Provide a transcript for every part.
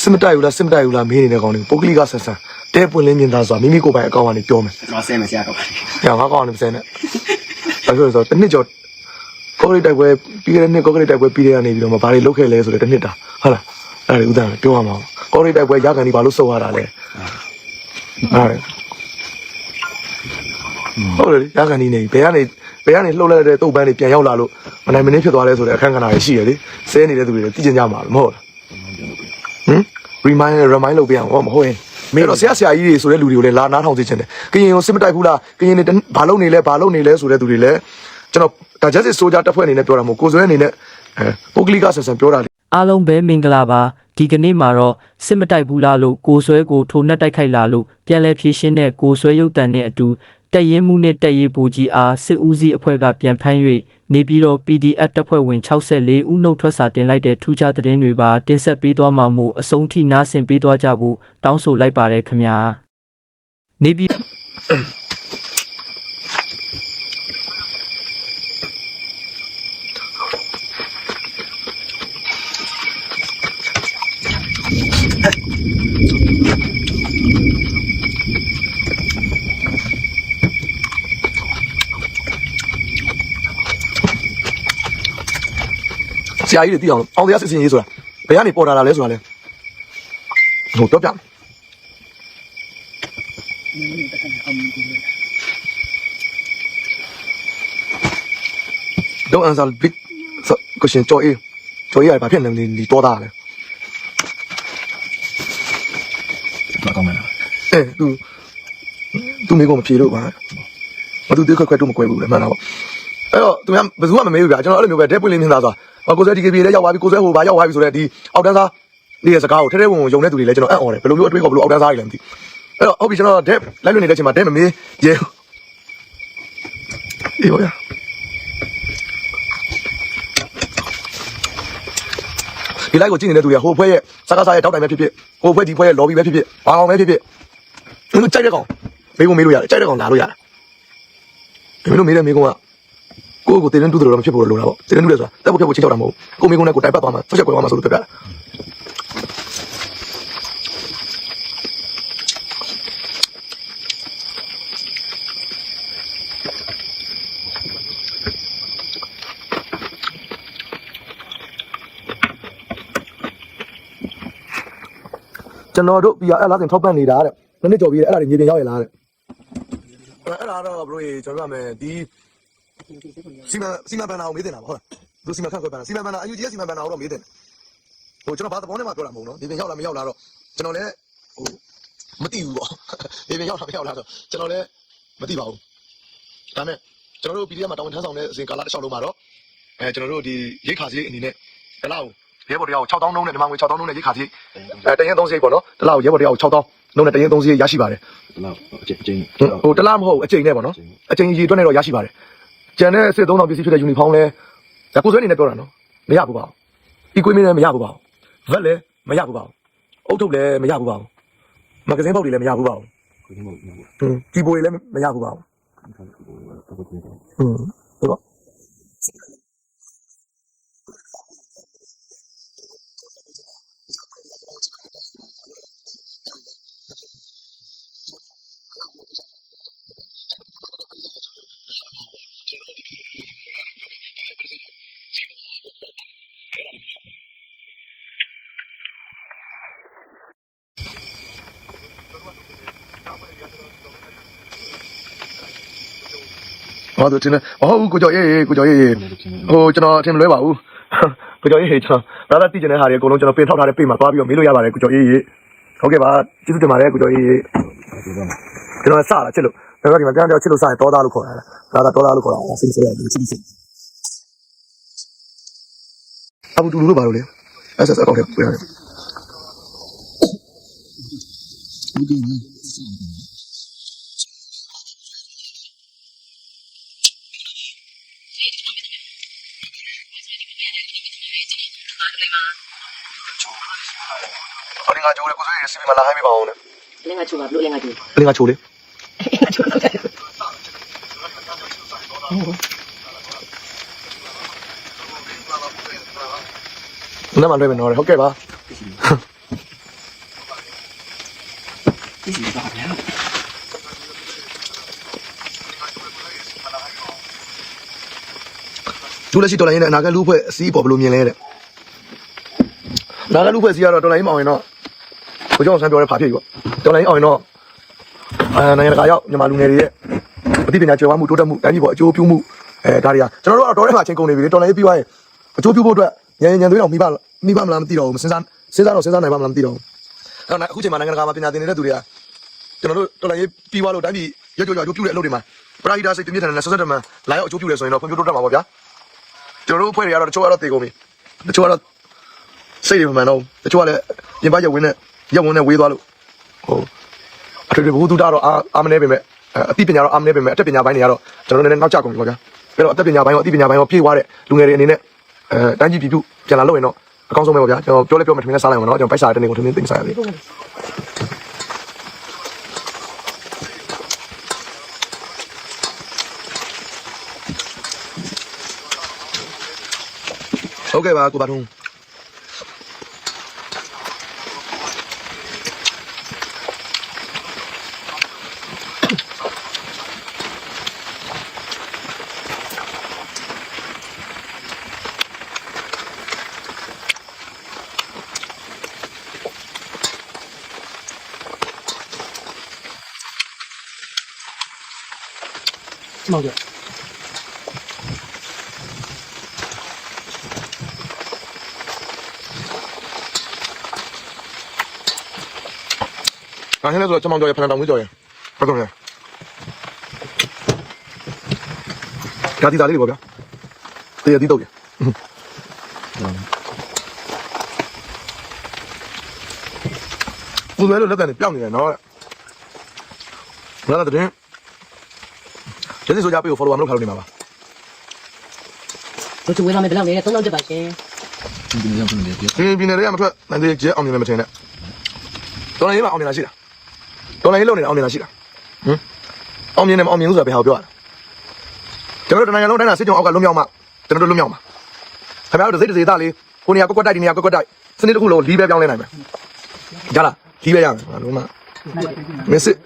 စစ်မတိုက်ဘူးလားစစ်မတိုက်ဘူးလားမေးနေတဲ့ကောင်တွေပုဂ္ဂလိကဆက်ဆံတဲပွင့်လင်းမြင်သားဆိုတာမိမိကိုယ်ပိုင်အကောင့်ကနေပြောမယ်ကျွန်တော်ဆဲမယ်ဆရာတော့။ညာငါကောင်းနေမစဲနဲ့။အဲဆိုတော့တစ်နှစ်ကျော်ကောဂရိတ်တိုက်ပွဲပြီးခဲ့တဲ့နှစ်ကောဂရိတ်တိုက်ပွဲပြီးတဲ့ကနေပြီးတော့မဘာတွေလုပ်ခဲ့လဲဆိုတော့တစ်နှစ်တာဟုတ်လား။အဲ့ဒါဥဒ္ဒံပြောရမှာ။ကောဂရိတ်တိုက်ပွဲရကန်ဒီဘာလို့စုံရတာလဲ။ဟုတ်တယ်။ဟုတ်တယ်ရကန်ဒီနေဘယ်ကနေဘယ်ကနေလှုပ်လိုက်တဲ့တုတ်ပန်းတွေပြန်ရောက်လာလို့မနိုင်မနှင်းဖြစ်သွားလဲဆိုတဲ့အခန်းကဏ္ဍတွေရှိရလေ။စဲနေတဲ့သူတွေလည်းသိကျင်ကြမှာမဟုတ်လား။ဟမ် remind remind လုပ်ပြအောင်ဟောမဟုတ်ရင်မင်းတော့ဆရာဆရာကြီးတွေဆိုတဲ့လူတွေကိုလည်းလာနားထောင်စေချင်တယ်ကရင်ကိုစစ်မတိုက်ဘူးလားကရင်တွေဘာလုပ်နေလဲဘာလုပ်နေလဲဆိုတဲ့သူတွေလည်းကျွန်တော်ဒါ justice soldier တပ်ဖွဲ့အနေနဲ့ပြောတာမဟုတ်ကိုယ်စွဲအနေနဲ့အဲပုဂ္ဂလိကဆန်ဆန်ပြောတာလေအားလုံးပဲမင်္ဂလာပါဒီကနေ့မှာတော့စစ်မတိုက်ဘူးလားလို့ကိုဆွဲကိုထိုးနှက်တိုက်ခိုက်လာလို့ပြန်လဲဖြည့်ရှင်းတဲ့ကိုဆွဲရုပ်တံနဲ့အတူတက်ရင်မှုနဲ့တက်ရေးပူကြီးအားစစ်ဦးစီးအဖွဲ့ကပြန်ဖမ်း၍ နေပြီးတော့ PDF တပ်ဖွဲ့ဝင်64ဦးနှုတ်ထွက်စာတင်လိုက်တဲ့ထူးခြားသတင်းတွေပါတင်ဆက်ပေးသွားမှာမို့အဆုံးထိနားဆင်ပေးသွားကြဖို့တောင်းဆိုလိုက်ပါတယ်ခင်ဗျာနေပြီးဆ 阿姨的地方，房子也是新移出来，被俺的包了你出来的，多遍。都按照比，是个先交易，交易还骗人的你多大嘞？哪讲没？哎，都都没给我们披露吧？我都都快快这么快了，慢点吧。哎呦，怎么样？不是我们没有呗？今天二没有呗？这不灵敏咋说？ ပွင့်လေးမြင်သားဆိုတာကိုယ်စဲ DKB လည်းရောက်သွားပြီကိုယ်စဲဟိုဘာရောက်သွားပြီဆိုတော့ဒီအောက်တန်းသားဒီရဲ့စကားကိုထဲထဲဝင်ဝင်ယုံတဲ့သူတွေလည်းကျွန်တော်အံ့ဩတယ်ဘယ်လိုမျိုးအတွေးခေါ်ဘယ်လိုအောက်တန်းသားတွေလည်းမသိအဲ့တော့ဟုတ်ပြီကျွန်တော်ဒက်လိုက်လွတ်နေတဲ့အချိန်မှာဒက်မမေးရဲအေးဟုတ်ရဒီလိုက်ကိုကြည့်နေတဲ့သူတွေကဟိုဖွဲ့ရဲ့စကားစားရဲ့တောက်တိုင်ပဲဖြစ်ဖြစ်ဟိုဖွဲ့ဒီဖွဲ့ရဲ့ lobby ပဲဖြစ်ဖြစ်ဘာကောင်ပဲဖြစ်ဖြစ်သူတို့ကြိုက်တဲ့ကောင်မေးကုန်မေးလို့ရတယ်ကြိုက်တဲ့ကောင်လာလို့ရတယ်မင်းတို့မေးတဲ့မေးကုန်က ကိုယ့်ကိုတင်တဲ့တူတယ်တော့မဖြစ်ဘူးလို့လို့တာပေါ့တင်တဲ့တူတယ်ဆိုတာတက်ဖို့ဖြတ်ဖို့ချင်းချောက်တာမဟုတ်ဘူးကိုမေးကုန်နဲ့ကိုတိုင်ပတ်သွားမှာဆက်ချက်ကွဲသွားမှာဆိုလို့ပြပြတာကျွန်တော်တို့ပြအဲ့လားတင်ထောက်ပံ့နေတာတဲ့နည်းနည်းကြော်ပြီးအဲ့ဒါတွေမြေပြင်ရောက်ရလားတဲ့အဲ့ဒါတော့ဘရိုကျွန်တော်ကမယ်ဒီ စီမံစီမံဘဏ္ဍာကိုမေးတင်တာပါဟုတ်လားသူစီမံခန့်ခွဲဘဏ္ဍာစီမံဘဏ္ဍာအယူကြီးစီမံဘဏ္ဍာကိုတော့မေးတင်ဟိုကျွန်တော်ဘာသဘောနဲ့မှပြောတာမဟုတ်နော်ဒီပြင်ရောက်လာမရောက်လာတော့ကျွန်တော်လည်းဟိုမသိဘူးပေါ့ဒီပြင်ရောက်လာမရောက်လာတော့ကျွန်တော်လည်းမသိပါဘူးဒါမဲ့ကျွန်တော်တို့ PDF မှာတောင်းဝန်ထမ်းဆောင်တဲ့အစဉ်ကာလတစ်လျှောက်လုံးမှာတော့အဲကျွန်တော်တို့ဒီရိတ်ခါစရိတ်အနေနဲ့ဒီလောက်ရဲဘော်တရားကို6000နှုန်းနဲ့ဒီမှာငွေ6000နှုန်းနဲ့ရိတ်ခါစရိတ်အဲတရင်3စရိတ်ပေါ့နော်ဒီလောက်ရဲဘော်တရားကို6000နှုန်းနဲ့တရင်3စရိတ်ရရှိပါတယ်တော့အကျဉ်းအကျဉ်းဟိုတလားမဟုတ်ဘူးအချိန်နဲ့ပေါ့နော်အချိန်ကြီးအတွက်နဲ့တော့ရရှိပါတယ် ကျန်တဲ့စစ်သုံးဆောင်ပစ္စည်းဖြစ်တဲ့ယူနီဖောင်းလဲဒါကိုယ်ဆွဲအနေနဲ့ပြောတာနော်မရဘူးပါဘူးဒီကွေးမင်းလည်းမရဘူးပါဘူးဗက်လည်းမရဘူးပါဘူးအုတ်ထုတ်လည်းမရဘူးပါဘူးမဂဇင်းပေါက်တွေလည်းမရဘူးပါဘူးကိုကြီးမဟုတ်ဘူးဟွန်းဒီပိုတွေလည်းမရဘူးပါဘူးတော့ကိုကြီးတော့ဟွန်းဟုတ်တော့ ဟောသူတင်ဟောကိုကျော်ရေးကိုကျော်ရေးဟိုကျွန်တော်အထင်မလွဲပါဘူးကိုကျော်ရေးကျွန်တော်ဒါသာသိကျင်တဲ့ဟာတွေအကုန်လုံးကျွန်တော်ပင်ထောက်ထားတဲ့ပေမှာသွားပြီးတော့မေးလို့ရပါတယ်ကိုကျော်ရေးဟုတ်ကဲ့ပါကျေးဇူးတင်ပါတယ်ကိုကျော်ရေးဒီတော့ကျွန်တော်စတာချစ်လို့ကျွန်တော်ဒီမှာပြန်တော့ချစ်လို့စရင်တောသားလို့ခေါ်တာလားဒါသာတောသားလို့ခေါ်တာစိတ်ဆိုရတယ်စိတ်စိတ်အဘူတူလူလို့ပါလို့လေအဲ့ဆက်အကောင့်ထဲပြရတယ်ဟောဒီ ငါကြိုးလေကိုစိုးရစီပီမလာဟိုင်းပြပါအောင်နဲ့လင်္ကာချိုပါဘလို့လင်္ကာချိုအလင်းငါချိုးလေလင်္ကာချိုလောက်တယ် နမလွဲမယ်နော်ဟုတ်ကဲ့ပါ သူလက်ရှိတော်လိုင်းနဲ့အနာဂတ်လူဖွဲ့အစည်းပေါ်ဘယ်လိုမြင်လဲတဲ့။အနာဂတ်လူဖွဲ့အစည်းကတော့တော်လိုင်းမအောင်ရင်တော့ကိုကျောင်းဆန်းပြောတဲ့ဖာဖြစ်ပြီပေါ့။တော်လိုင်းအောင်ရင်တော့အဲနိုင်ငံတကာရောက်မြန်မာလူငယ်တွေရဲ့အသိပညာကျွမ်းမှုတိုးတက်မှုတိုင်းပြည်ပေါ်အကျိုးပြုမှုအဲဒါတွေကကျွန်တော်တို့ကတော့တော်ထဲမှာချင်းကုန်နေပြီလေတော်လိုင်းပြီးသွားရင်အကျိုးပြုဖို့အတွက်ညံညံသွေးတော်မိပါမိပါမလားမသိတော့ဘူးစဉ်းစားစဉ်းစားတော့စဉ်းစားနိုင်ပါမလားမသိတော့ဘူး။အဲ့တော့အခုချိန်မှာနိုင်ငံတကာမှာပညာသင်နေတဲ့သူတွေကကျွန်တော်တို့တော်လိုင်းပြီးသွားလို့တိုင်းပြည်ရွက်ကြွကြွအကျိုးပြုတဲ့အလုပ်တွေမှာပရာဟိတာစိတ်ပြင်းထန်တဲ့ဆက်ဆက်တမန်လာရောက်အကျိုးပြုတယ်ဆိုရင်တော့ဖွံ့ဖြိုးတိုးတက်မှာပါဗျာ။ ကျွန်တော်တို့အဖွဲ့တွေကတော့တချို့ကတော့တေကုန်ပြီတချို့ကတော့စိတ်တွေမမှန်တော့ဘူးတချို့ကလည်းပြင်ပရက်ဝင်းနဲ့ရက်ဝင်းနဲ့ဝေးသွားလို့ဟိုအထွေထွေဘုသူတတော့အာအာမနေပေမဲ့အသိပညာတော့အာမနေပေမဲ့အတက်ပညာပိုင်းတွေကတော့ကျွန်တော်တို့လည်းနောက်ကျကုန်ပြီပေါ့ဗျာအဲ့တော့အတက်ပညာပိုင်းရောအသိပညာပိုင်းရောပြေးသွားတဲ့လူငယ်တွေအနေနဲ့အဲတိုင်းပြည်ပြည်ပြုပြန်လာလို့ရင်တော့အကောင်းဆုံးပဲပေါ့ဗျာကျွန်တော်ပြောလဲပြောမယ်ထင်လဲစားလိုက်အောင်နော်ကျွန်တော်ပိုက်စားတဲ့နေကိုထင်ထင်သိစားရသေး ဟုတ်ကဲ့ပါကိုပါထုံး အားဟင်းလဲဆိုတော့ကျွန်မတို့ရဖန်တောင်ကြီးကြော်ရ။ဟုတ်ကဲ့ဗျာ။ဓာတိသားလေးတွေပေါ့ဗျာ။တရတီတော့ရ။ဘူးလဲလို့လက်ကနေပြောင်းနေတယ်နော်။ငါကတည်းကကျေးဇူးဆိုကြပေးကို follow မလုပ်ခါလို့နေမှာပါတို့ချဝေးလာမယ်ဘယ်လောက်လဲ3000တက်ပါရှင်ဒီနေ့ရောက်နေတယ်ပြ။ဒီပြည်နယ်တွေကမထွက်နိုင်သေးကျဲအောင်မြင်လည်းမထင်နဲ့။တော်လိုင်းရေးမှာအောင်မြင်လာရှိတာ။ တော်လိုင်းရေးလုံနေတာအောင်မြင်လာရှိတာ။ဟမ်။အောင်မြင်တယ်မအောင်မြင်ဘူးဆိုတာဘယ်ဟာကိုပြောရလဲ။ကျွန်တော်တို့တနိုင်ငံလုံးတိုင်းတာစစ်ကြုံအောက်ကလွတ်မြောက်မှကျွန်တော်တို့လွတ်မြောက်မှာ။ခင်ဗျားတို့စိတ်တစေသားလေးကိုနေရာကွက်ကွက်တိုက်ဒီနေရာကွက်ကွက်တိုက်စနစ်တစ်ခုလုံးလီးပဲပြောင်းလဲနိုင်မယ်။ကြားလားလီးပဲရမယ်။လုံးမမစ်စစ်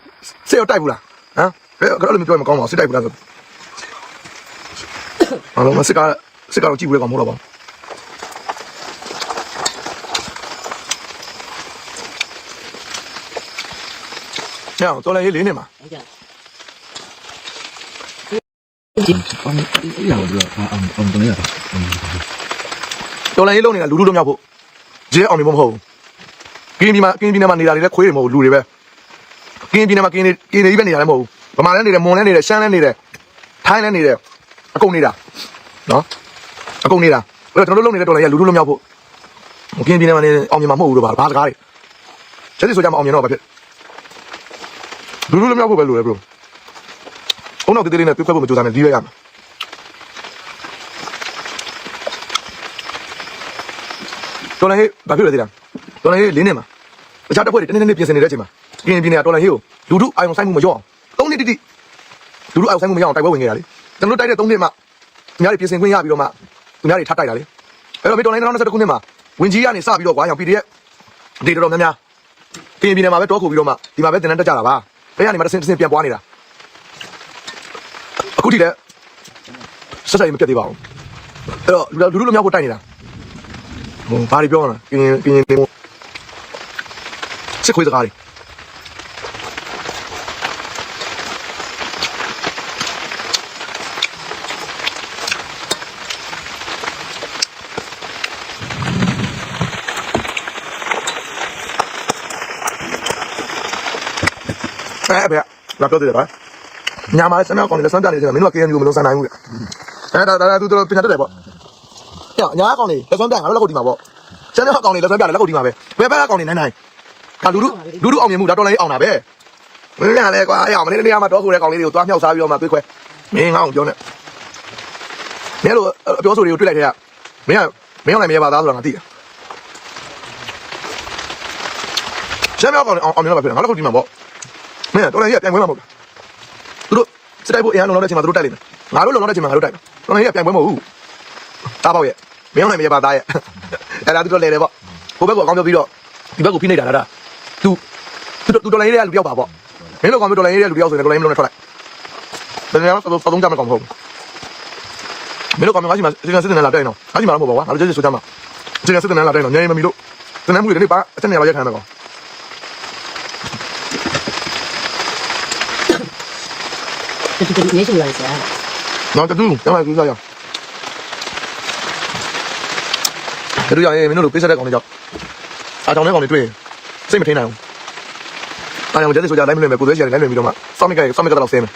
စစ်ရောက်တိုက်ဘူးလား။ဟမ်။ဘယ်ကတော့လည်းမပြောရင်မကောင်းပါဘူးစစ်တိုက်ဘူးလားဆို။အလုံးမစစ်ကစစ်ကတော့ကြည့်ဘူးလေကောင်မဟုတ်တော့ပါဘူး။ ညောင်တော်လည်းရေးလေးနေမှာဟုတ်ကြအောင်ရတော့အောင်အောင်တနေရတာတော်လည်းရေးလုံးနေတာလူလူလုံးမြောက်ဖို့ဂျင်းအောင်နေမဟုတ်ဘူးကင်းပြည်မှာကင်းပြည်နယ်မှာနေတာတွေလည်းခွေးတွေမဟုတ်ဘူးလူတွေပဲကင်းပြည်နယ်မှာကင်းနေကင်းနေကြီးပဲနေတာလည်းမဟုတ်ဘူးဗမာလည်းနေတယ်မွန်လည်းနေတယ်ရှမ်းလည်းနေတယ်ထိုင်းလည်းနေတယ်အကုန်နေတာနော်အကုန်နေတာအဲ့တော့ကျွန်တော်တို့လုံးနေတဲ့တော်လည်းရလူလူလုံးမြောက်ဖို့ကင်းပြည်နယ်မှာနေအောင်မြင်မှာမဟုတ်ဘူးတော့ဘာဘာစကားတွေချက်စီဆိုကြမှာအောင်မြင်တော့ဘာဖြစ် လူလူလုံးမြောက်ဖို့ပဲလိုတယ်ဘရိုအုံနောက်တေးသေးလေးနဲ့ပြတ်ခွက်ဖို့မကြိုးစားနဲ့ဒီရရမှာတော်လည်းဟေးဘာဖြစ်လဲသိလားတော်လည်းဟေးလင်းနေမှာတခြားတစ်ဖွဲ့တွေတနေ့နေ့ပြင်ဆင်နေတဲ့အချိန်မှာကင်းပြင်းနေတာတော်လည်းဟေးကိုလူတို့အာယုံဆိုင်မှုမရောအောင်၃နှစ်တိတိလူတို့အာယုံဆိုင်မှုမရောအောင်တိုက်ပွဲဝင်ခဲ့တာလေကျွန်တော်တို့တိုက်တဲ့၃နှစ်မှသူများတွေပြင်ဆင်ခွင့်ရပြီးတော့မှသူများတွေထပ်တိုက်တာလေအဲ့တော့မေတော်လိုင်း2021ခုနှစ်မှာဝင်ကြီးကနေစပြီးတော့ကွာရောင် PDF ဒေတော်တော်များများကင်းပြင်းနေမှာပဲတောခုပြီးတော့မှဒီမှာပဲတင်တန်းတက်ကြတာပါ ဘယ်ကနေမှတစ်ဆင့်တစ်ဆင့်ပြန်ပွားနေတာအခုထိလည်းဆက်ဆက်မပြတ်သေးပါဘူးအဲ့တော့လူလူလူမျိုးကိုတိုက်နေတာဟိုဘာတွေပြောလဲကင်းကင်းနေမို့စစ်ခွေးစကားတွေ အဲ့ဗျာလာပြောသေးတယ်ဗျာညာမှာစမ်းမြောက်ကောင်တွေစမ်းပြနေတယ်မင်းတို့က KNU မလုံးစမ်းနိုင်ဘူးဗျအဲ့ဒါဒါသူတို့ပြင်တတ်တယ်ပေါ့။ညညာကောင်လေးလက်စွမ်းပြငါတို့လက်ခုပ်ဒီမှာပေါ့။ကျန်တဲ့ကောင်လေးလက်စွမ်းပြလက်ခုပ်ဒီမှာပဲ။ဘယ်ဘက်ကကောင်လေးနိုင်နိုင်။ဒါလူလူလူလူအောင်မြင်မှုဒါတော်လေးအောင်တာပဲ။မင်းကလည်းကွာအဲ့အောင်မင်းနေရာမှာတော့ဆိုတဲ့ကောင်လေးတွေကိုသွားမြောက်စားပြီးတော့မှတွေးခွဲ။မင်းငါ့ကိုပြောနေ။မင်းတို့ပြောဆိုတွေကိုတွေ့လိုက်တဲ့ကမင်းကမင်းအောင်နိုင်မရပါသားဆိုတာငါသိတယ်။ကျန်တဲ့ကောင်လေးအောင်အောင်မြင်တော့ပဲငါလက်ခုပ်ဒီမှာပေါ့။ မင်းတော်လေးကပြန်ခွဲမှာမဟုတ်လား။သူတို့စစ်တိုက်ဖို့အရင်လုံးလုံးတဲ့အချိန်မှာသူတို့တိုက်လိမ့်မယ်။ငါတို့လုံးလုံးတဲ့အချိန်မှာငါတို့တိုက်မယ်။တော်လေးကပြန်ခွဲမဟုတ်ဘူး။တားပေါ့ရဲ့မင်းအောင်နိုင်မရပါသားရဲ့အဲ့ဒါသူတို့လဲတယ်ပေါ့ဟိုဘက်ကအကောင်းပြောပြီးတော့ဒီဘက်ကိုဖိနေတာလားဒါသူသူသူတော်လိုင်းလေးကလူတယောက်ပါပေါ့မင်းတို့ကောင်မျိုးတော်လိုင်းလေးကလူတယောက်ဆိုရင်တော်လိုင်းမလုံးနဲ့ထွက်လိုက်တကယ်တော့သုံးကြမှာကောင်မဟုတ်မင်းတို့ကောင်မျိုးငါရှိမှာအချင်းစစ်တင်လာတိုက်နော်ငါရှိမှာတော့မဟုတ်ပါဘူးငါတို့ကျေးဇူးဆိုကြမှာအချင်းစစ်တင်လာတိုက်နော်ညနေမမီလို့တနမ်းမှုတွေဒီနေ့ပါအချက်နေရာရက်ခံမယ်ကောင် တူတူနေရှိလာစရာနော်တူကျမကူစားရတူရရင်မင်းတို့လိုပေးဆက်တဲ့ကောင်တွေကြောင့်အားကြောင့်တဲ့ကောင်တွေတွေ့စိတ်မထိန်နိုင်ဘူးအားကြောင့်ကျတဲ့ဆိုကြလိုက်မလွယ်မယ်ကိုသွဲချင်လိုက်လွယ်ပြီးတော့မှစောင့်မိကစောင့်မိကတော့ဆဲမယ်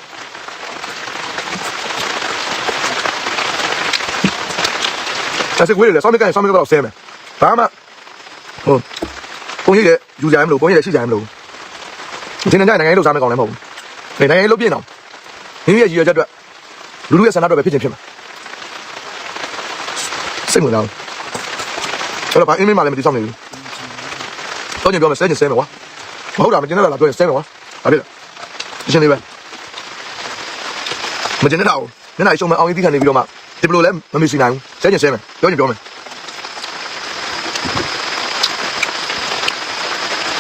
ကျစကွေးလေစောင့်မိကစောင့်မိကတော့ဆဲမယ်ဘာမှဟိုကိုကြီးရဲ့ယူကြရမလို့ကိုကြီးရဲ့ရှိကြရမလို့ဒီနေ့နိုင်ငံရေးလို့စားမယ်ကောင်လည်းမဟုတ်ဘူးနိုင်ငံရေးလို့ပြင်တော့ မိမိရဲ့ရည်ရွယ်ချက်အတွက်လူလူရဲ့ဆန္ဒတော့ပဲဖြစ်ချင်းဖြစ်မှာစိတ်ဝင်လာဘူးကျွန်တော်ဘာအင်းမင်းမှလည်းမတိဆောင်နေဘူးတော့ညပြောမယ်ဆဲချင်ဆဲမယ်ကွာမဟုတ်တာမကျင်တဲ့လားပြောရင်ဆဲမယ်ကွာဘာဖြစ်လဲရှင်းလေးပဲမကျင်တဲ့တော့ညနေရှုံးမအောင်ရင်တိခံနေပြီးတော့မှဒီဘလိုလဲမမီစီနိုင်ဘူးဆဲချင်ဆဲမယ်ပြောရင်ပြောမယ်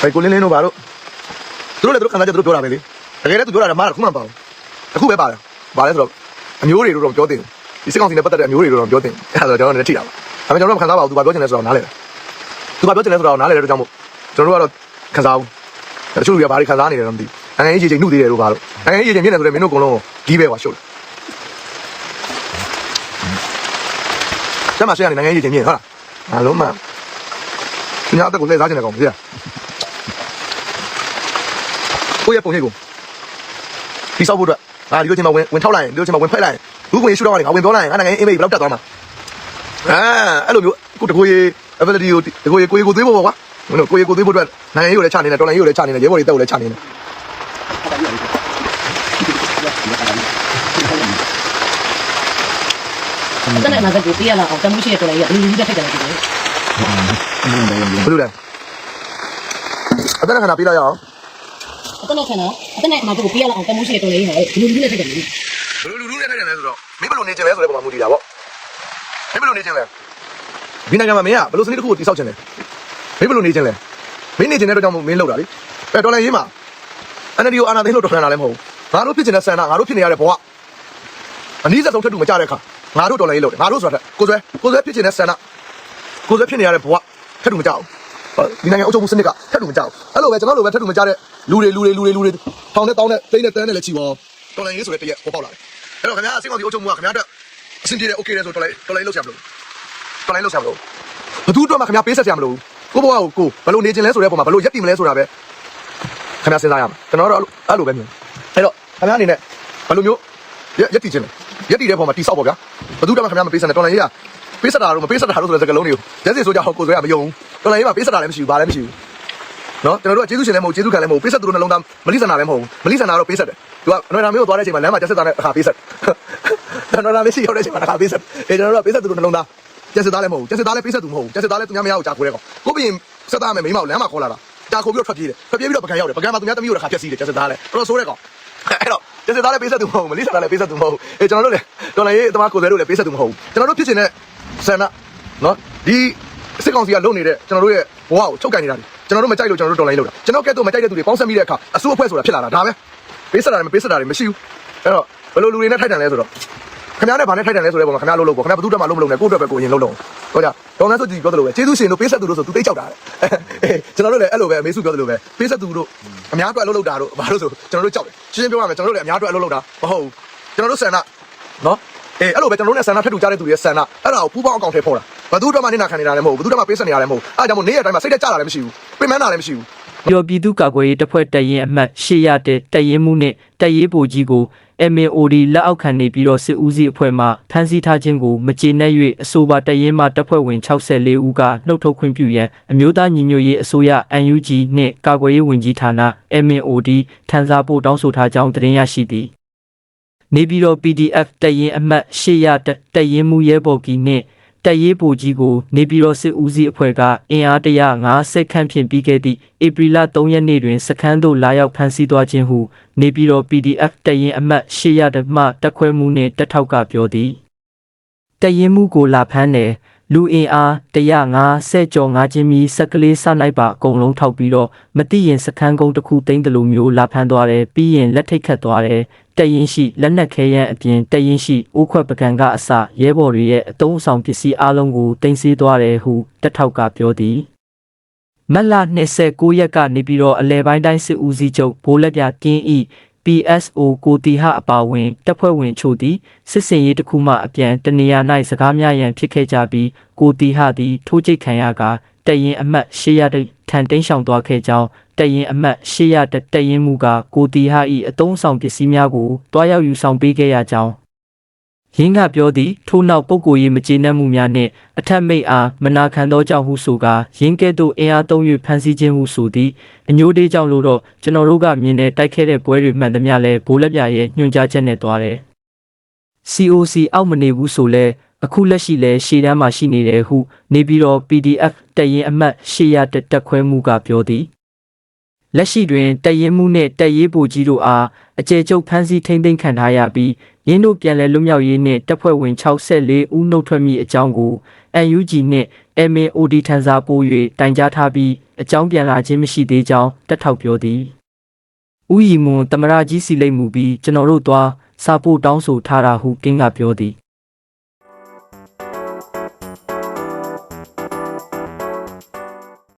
ဘယ်ကိုလင်းလင်းတို့ဘာလို့သူတို့လည်းသူတို့ခံစားချက်သူတို့ပြောတာပဲလေတကယ်လည်းသူပြောတာမားတာခုမှမပါဘူး အခုပဲပါတယ်ဘာလဲဆိုတော့အမျိုးတွေတော့ပြောတင်ဒီစစ်ကောင်စီနဲ့ပတ်သက်တဲ့အမျိုးတွေတော့ပြောတင်အဲ့ဒါဆိုတော့ကျွန်တော်လည်းထိတာပါဒါပေမဲ့ကျွန်တော်တို့မခံစားပါဘူးသူဘာပြောချင်လဲဆိုတော့နားလဲတယ်သူဘာပြောချင်လဲဆိုတော့နားလဲတဲ့အတွက်ကြောင့်မို့ကျွန်တော်တို့ကတော့ခံစားဘူးတချို့တွေကဘာတွေခံစားနေတယ်တော့မသိဘူးနိုင်ငံရေးကြီးချိန်နှုတ်သေးတယ်လို့ဘာလို့နိုင်ငံရေးကြီးချိန်မြင့်တယ်ဆိုတော့မင်းတို့အကုန်လုံးဒီပဲကွာရှုပ်တယ်ကျမရှေ့ကနေနိုင်ငံရေးကြီးချိန်မြင့်ဟုတ်လားအားလုံးမှသူများအသက်ကိုလှည့်စားချင်တဲ့ကောင်မသိလားကိုယ့်ရဲ့ပုံရိပ်ကိုဒီဆောက်ဖို့အတွက် အာဒီလိုချိန်မှာဝင်ဝင်ထောက်လိုက်ရင်ဒီလိုချိန်မှာဝင်ဖက်လိုက်ရင်ဘူးကိုရေရှူတော့ကနေငါဝင်ပြောလိုက်ရင်ငါနိုင်ငံအင်းမေးဘယ်လောက်တက်သွားမှာအာအဲ့လိုမျိုးအခုတကိုရေ ability ကိုတကိုရေကိုရေကိုသွေးဖို့ပေါ့ကွာမင်းတို့ကိုရေကိုသွေးဖို့အတွက်နိုင်ငံရေးကိုလည်းချနေတယ်တော်လိုင်းရေးကိုလည်းချနေတယ်ရဲဘော်တွေတက်ကိုလည်းချနေတယ်တနက်နာကတူပြရလာအောင်တမှုရှိရတော်လေးရလူလူတက်ထိုက်တယ်တူတယ်ဘယ်လိုလဲအတန်းခဏပြေးလိုက်ရအောင် တနက်ခဏတနက်မှာတူပြရလာအောင်တမှုရှိရတော်လေးဟဲ့လူလူတက်ထိုက်တယ်ဘယ်လိုလူလူနဲ့ထိုက်တယ်လဲဆိုတော့မင်းဘယ်လိုနေချင်လဲဆိုတဲ့ပုံမှာမူတည်တာပေါ့မင်းဘယ်လိုနေချင်လဲဒီနိုင်ငံမှာမင်းကဘယ်လိုစနစ်တစ်ခုကိုတိဆောက်ချင်လဲမင်းဘယ်လိုနေချင်လဲမင်းနေချင်တဲ့အတွက်ကြောင့်မင်းလောက်တာလေအဲတော်လိုင်းရေးမှာ NLD ကိုအာဏာသိမ်းလို့တော်လှန်တာလည်းမဟုတ်ဘူးငါတို့ဖြစ်ချင်တဲ့ဆန္ဒငါတို့ဖြစ်နေရတဲ့ဘဝအနည်းဆုံးထက်တူမကြတဲ့အခါငါတို့တော်လိုင်းရေးလုပ်တယ်ငါတို့ဆိုတာကိုယ်ဆွဲကိုယ်ဆွဲဖြစ်ချင်တဲ့ဆန္ဒကိုယ်ဆွဲဖြစ်နေရတဲ့ဘဝထက်တူမကြဘူး ဒီနိုင်ငံအုပ်ချုပ်မှုစနစ်ကထက်တူမကြဘူးအဲ့လိုပဲကျွန်တော်တို့ပဲထက်တူမကြတဲ့လူတွေလူတွေလူတွေလူတွေထောင်နဲ့တောင်းနဲ့တိတ်နဲ့တန်းနဲ့လည်းချီပေါ်တော်လိုင်းရေးဆိုတဲ့တရက်ပေါ်ပေါက်လာတယ်အဲ့တော့ခင်ဗျားအစိမ့်ကောင်ဒီအုပ်ချုပ်မှုကခင်ဗျားတက်အဆင်ပြေတယ် okay တယ်ဆိုတော်လိုင်းတော်လိုင်းလုပ်ချင်မလို့တော်လိုင်းလုပ်ချင်မလို့ဘသူတို့မှခင်ဗျားပေးဆက်ချင်မလို့ကိုဘဝကိုကိုဘယ်လိုနေချင်လဲဆိုတဲ့ပုံမှာဘယ်လိုရက်တည်မလဲဆိုတာပဲခင်ဗျားစဉ်းစားရမှာကျွန်တော်တို့အဲ့လိုပဲမြင်အဲ့တော့ခင်ဗျားအနေနဲ့ဘယ်လိုမျိုးရက်ရက်တည်ခြင်းလဲရက်တည်တဲ့ပုံမှာတိဆောက်ပေါ့ဗျာဘသူတမခင်ဗျားမပေးစနဲ့တော်လိုင်းရေးက ပေးစတာတော့မပေးစတာတော့ဆိုတဲ့စကားလုံးတွေကိုရက်စီဆိုကြအောင်ကိုယ်ဆိုရမယုံဘူးတော်လိုင်းရေးမှာပေးစတာလည်းမရှိဘူးဘာလည်းမရှိဘူးနော်ကျွန်တော်တို့ကကျေးဇူးရှင်လည်းမဟုတ်ကျေးဇူးခံလည်းမဟုတ်ပေးဆက်သူတို့နှလုံးသားမလိစနာလည်းမဟုတ်ဘူးမလိစနာတော့ပေးဆက်တယ်သူကအနော်နာမျိုးကိုသွားတဲ့အချိန်မှာလမ်းမှာကျက်ဆက်သားနဲ့အခါပေးဆက်နော်နာမရှိရောက်တဲ့အချိန်မှာအခါပေးဆက်အဲကျွန်တော်တို့ကပေးဆက်သူတို့နှလုံးသားကျက်ဆက်သားလည်းမဟုတ်ဘူးကျက်ဆက်သားလည်းပေးဆက်သူမဟုတ်ဘူးကျက်ဆက်သားလည်းသူများမရအောင်ကြာခိုးတဲ့ကောင်ကိုပြင်ဆက်သားမယ်မိမကိုလမ်းမှာခေါ်လာတာကြာခိုးပြီးတော့ထွက်ပြေးတယ်ထွက်ပြေးပြီးတော့ပကံရောက်တယ်ပကံမှာသူများတမျိုးတစ်ခါပြက်စီးတယ်ကျက်ဆက်သားလည်းတော်တော်ဆိုးတဲ့ကောင်အဲ့တော့ကျက်စစ်သားလည်းပေးဆက်သူမဟုတ်ဘူးမလေးဆက်သားလည်းပေးဆက်သူမဟုတ်ဘူးအဲကျွန်တော်တို့လည်းတော်လည်းရေးအသမားကိုယ်တွေတို့လည်းပေးဆက်သူမဟုတ်ဘူးကျွန်တော်တို့ဖြစ်နေတဲ့ ဆန္ဒနော်ဒီစစ်ကောင်စီကလုပ်နေတဲ့ကျွန်တော်တို့ရဲ့ဘဝကိုချုပ်ကန်နေတာတွေကျွန်တော်တို့မကြိုက်လို့ကျွန်တော်တို့တော်လိုင်းလုပ်တာကျွန်တော်ကဲတော့မကြိုက်တဲ့သူတွေပေါင်းဆက်မိတဲ့အခါအစိုးအဖွဲ့ဆိုတာဖြစ်လာတာဒါပဲပေးဆက်တာတွေမပေးဆက်တာတွေမရှိဘူးအဲ့တော့ဘယ်လိုလူတွေနဲ့ထိုက်တန်လဲဆိုတော့ခင်ဗျားနဲ့ဗာနဲ့ထိုက်တန်လဲဆိုတဲ့ပုံမှာခင်ဗျားလုပ်လို့ပေါ့ခင်ဗျားဘသူတက်မှလုပ်မလုပ်နဲ့ကိုယ့်အတွက်ပဲကိုယ်ရင်လုပ်လို့ဟုတ်ကြဒေါ်နန်းစုကြည်ပြောသလိုပဲကျေးဇူးရှင်တို့ပေးဆက်သူတို့ဆိုသူတိတ်ကြောက်တာလေအဲကျွန်တော်တို့လည်းအဲ့လိုပဲအမေစုပြောသလိုပဲပေးဆက်သူတို့အများအတွက်အလုပ်လုပ်တာတို့ဘာလို့ဆိုကျွန်တော်တို့ကြောက်တယ်ရှင်းရှင်းပြောရမယ်ကျွန်တော်တို့လည်းအများအတွက်အလုပ်လုပ်တာမဟုတ်ဘူးကျွန်တော်တို့ဆန္ဒနော် အေးအဲ့လိုပဲကျွန်တော်တို့နဲ့ဆန္ဒထပ်တူကြတဲ့သူတွေရဲ့ဆန္ဒအဲ့ဒါကိုပူပေါင်းအကောင့်ထဲပေါ်တာဘသူတို့မှနေနာခံနေတာလည်းမဟုတ်ဘူးဘသူတို့မှပေးဆက်နေတာလည်းမဟုတ်ဘူးအဲ့ဒါကြောင့်မို့နေ့ရက်တိုင်းမှာစိတ်တက်ကြတာလည်းမရှိဘူးပြင်မန်းတာလည်းမရှိဘူးပြီးတော့ပြည်သူ့ကာကွယ်ရေးတပ်ဖွဲ့တပ်ရင်းအမှတ်ရှေ့ရတဲ့တပ်ရင်းမှုနဲ့တပ်ရေးပိုကြီးကို MAOD လက်အောက်ခံနေပြီးတော့စစ်ဦးစီးအဖွဲ့မှဖမ်းဆီးထားခြင်းကိုမကျေနပ်၍အဆိုပါတပ်ရင်းမှတပ်ဖွဲ့ဝင်64ဦးကနှုတ်ထုတ်ခွင့်ပြုရန်အမျိုးသားညီညွတ်ရေးအစိုးရ NUG နှင့်ကာကွယ်ရေးဝန်ကြီးဌာန MAOD ထံစားဖို့တောင်းဆိုထားကြောင်းသတင်းရရှိသည် နေပြည်တော် PDF တပ်ရင်းအမှတ်ရှေ့ရတပ်တပ်ရင်းမှုရဲဘော်ကြီးနှင့်တပ်ရေးပိုကြီးကိုနေပြည်တော်စစ်ဦးစီးအဖွဲ့ကအင်အား150ခန့်ဖြင့်ပြီးခဲ့သည့်ဧပြီလ3ရက်နေ့တွင်စခန်းသို့လာရောက်ဖမ်းဆီးသွားခြင်းဟုနေပြည်တော် PDF တပ်ရင်းအမှတ်ရှေ့ရတပ်မှတပ်ခွဲမှုနှင့်တပ်ထောက်ကပြောသည်တပ်ရင်းမှုကိုလာဖမ်းတယ် လူအင်အား150ကျော်ငါချင်းမီစက်ကလေးစနိုင်ပါအကုန်လုံးထောက်ပြီးတော့မတိရင်စခန်းကုန်းတစ်ခုသိမ်းတယ်လို့မျိုးလာဖမ်းသွားတယ်ပြီးရင်လက်ထိတ်ခတ်သွားတယ်တက်ရင်ရှိလက်နက်ခဲယမ်းအပြင်တက်ရင်ရှိအိုးခွက်ပကံကအစရဲဘော်တွေရဲ့အတုံးအဆောင်ပစ္စည်းအလုံးကိုတင်စီသွားတယ်ဟုတက်ထောက်ကပြောသည်မတ်လ29ရက်ကနေပြီးတော့အလဲပိုင်းတိုင်းစစ်ဦးစီးချုပ်ဘိုးလက်ပြကင်းဤ PSO ကိုတီဟအပါဝင်တပ်ဖွဲ့ဝင်ချို့သည်စစ်စင်ရေးတစ်ခုမှအပြန်တနေရာ၌စကားများရန်ဖြစ်ခဲ့ကြပြီးကိုတီဟသည်ထိုးကျိတ်ခံရကတရင်အမတ်800တိထန်တိန်ဆောင်သွားခဲ့ကြောင်းတရင်အမတ်800တတရင်မူကကိုတီဟ၏အတုံးဆောင်ပစ္စည်းများကိုတွားရောက်ယူဆောင်ပေးခဲ့ရကြောင်း ရင်းကပြောသည်ထို့နောက်ပုဂ္ဂိုလ်ရေးမကျေနပ်မှုများနှင့်အထက်မိတ်အားမနာခံသောကြောင့်ဟုဆိုကာရင်းကဲ့သို့အင်အားသုံး၍ဖန်ဆီးခြင်းဟုဆိုသည်အညိုတေးကြောင့်လို့တော့ကျွန်တော်တို့ကမြင်တဲ့တိုက်ခဲတဲ့ပွဲတွေမှန်သမျှလဲဘိုးလက်ပြရဲ့ညွှန်ကြားချက်နဲ့တွားတယ် COC အောက်မနေဘူးဆိုလဲအခုလက်ရှိလဲရှေ့တန်းမှာရှိနေတယ်ဟု နေပြီးတော့ PDF တရင်အမှတ်800တက်တက်ခွဲမှုကပြောသည်လက်ရှိတွင်တရင်မှုနှင့်တရေးပူကြီးတို့အားအကျယ်ကျုပ်ဖမ်းဆီးထိမ့်သိမ်းခံထားရပြီး ရင်းတို့ပြန်လည်လွတ်မြောက်ရေးနှင့်တပ်ဖွဲ့ဝင်64ဦးနှုတ်ထွက်မိအကြောင်းကို UNG နှင့် MAOD ထံစားပို့၍တိုင်ကြားထားပြီးအကြောင်းပြန်လာခြင်းမရှိသေးကြောင်းတက်ထောက်ပြောသည်။ဥယီမွန်တမရကြီးစီလိမ့်မူပြီးကျွန်တော်တို့သွားစာပို့တောင်းဆိုထားတာဟုကင်းကပြောသည်။